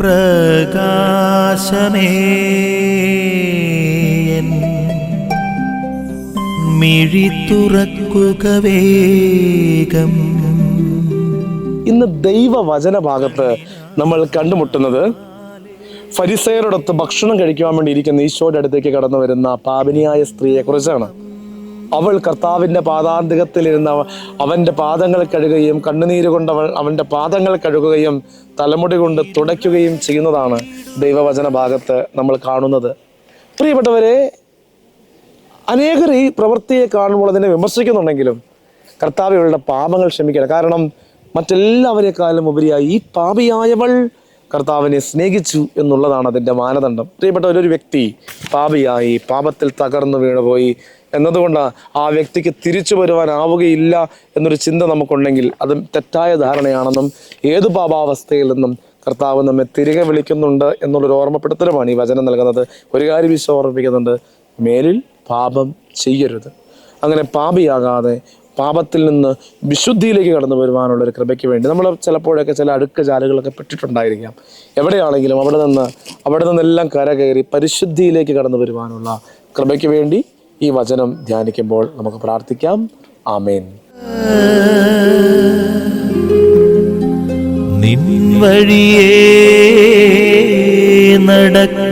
പ്രകാശമേ. മിഴി വേഗം. ഇന്ന് ദൈവവചന ഭാഗത്ത് നമ്മൾ കണ്ടുമുട്ടുന്നത് ഫരിസയരോടൊത്ത് ഭക്ഷണം കഴിക്കുവാൻ വേണ്ടി ഇരിക്കുന്ന ഈശോയുടെ അടുത്തേക്ക് കടന്നു വരുന്ന പാപിനിയായ സ്ത്രീയെ കുറിച്ചാണ് അവൾ കർത്താവിന്റെ പാതാന്തികത്തിലിരുന്ന് അവ- അവന്റെ പാദങ്ങൾ കഴുകുകയും കണ്ണുനീര് കൊണ്ട് അവൾ അവന്റെ പാദങ്ങൾ കഴുകുകയും തലമുടി കൊണ്ട് തുടയ്ക്കുകയും ചെയ്യുന്നതാണ് ദൈവവചന ഭാഗത്ത് നമ്മൾ കാണുന്നത്. പ്രിയപ്പെട്ടവരെ അനേകർ ഈ പ്രവൃത്തിയെ കാണുമ്പോൾ അതിനെ വിമർശിക്കുന്നുണ്ടെങ്കിലും കർത്താവ് ഇവളുടെ പാപങ്ങൾ ക്ഷമിക്കണം. കാരണം മറ്റെല്ലാവരെക്കാളും ഉപരിയായി ഈ പാപിയായവൾ കർത്താവിനെ സ്നേഹിച്ചു എന്നുള്ളതാണ് അതിന്റെ മാനദണ്ഡം. പ്രിയപ്പെട്ട ഒരു വ്യക്തി പാപിയായി പാപത്തിൽ തകർന്നു വീണുപോയി എന്നതുകൊണ്ട് ആ വ്യക്തിക്ക് തിരിച്ചു വരുവാനാവുകയില്ല എന്നൊരു ചിന്ത നമുക്കുണ്ടെങ്കിൽ അത് തെറ്റായ ധാരണയാണെന്നും ഏത് പാപാവസ്ഥയിൽ നിന്നും കർത്താവ് നമ്മെ തിരികെ വിളിക്കുന്നുണ്ട് എന്നുള്ളൊരു ഓർമ്മപ്പെടുത്തലുമാണ് ഈ വചനം നൽകുന്നത്. ഒരു കാര്യം വിശ്വ ഓർമ്മിപ്പിക്കുന്നുണ്ട്. മേലിൽ പാപം ചെയ്യരുത്. അങ്ങനെ പാപിയാകാതെ പാപത്തിൽ നിന്ന് വിശുദ്ധിയിലേക്ക് കടന്നു വരുവാനുള്ള ഒരു കൃപയ്ക്ക് വേണ്ടി. നമ്മൾ ചിലപ്പോഴൊക്കെ ചില അടുക്ക ചാലുകളൊക്കെ പെട്ടിട്ടുണ്ടായിരിക്കാം. എവിടെയാണെങ്കിലും അവിടെ നിന്ന് അവിടെ നിന്നെല്ലാം കരകയറി പരിശുദ്ധിയിലേക്ക് കടന്നു വരുവാനുള്ള കൃപയ്ക്ക് വേണ്ടി ഈ വചനം ധ്യാനിക്കുമ്പോൾ നമുക്ക് പ്രാർത്ഥിക്കാം. ആമേൻ. നിൻ നടക്ക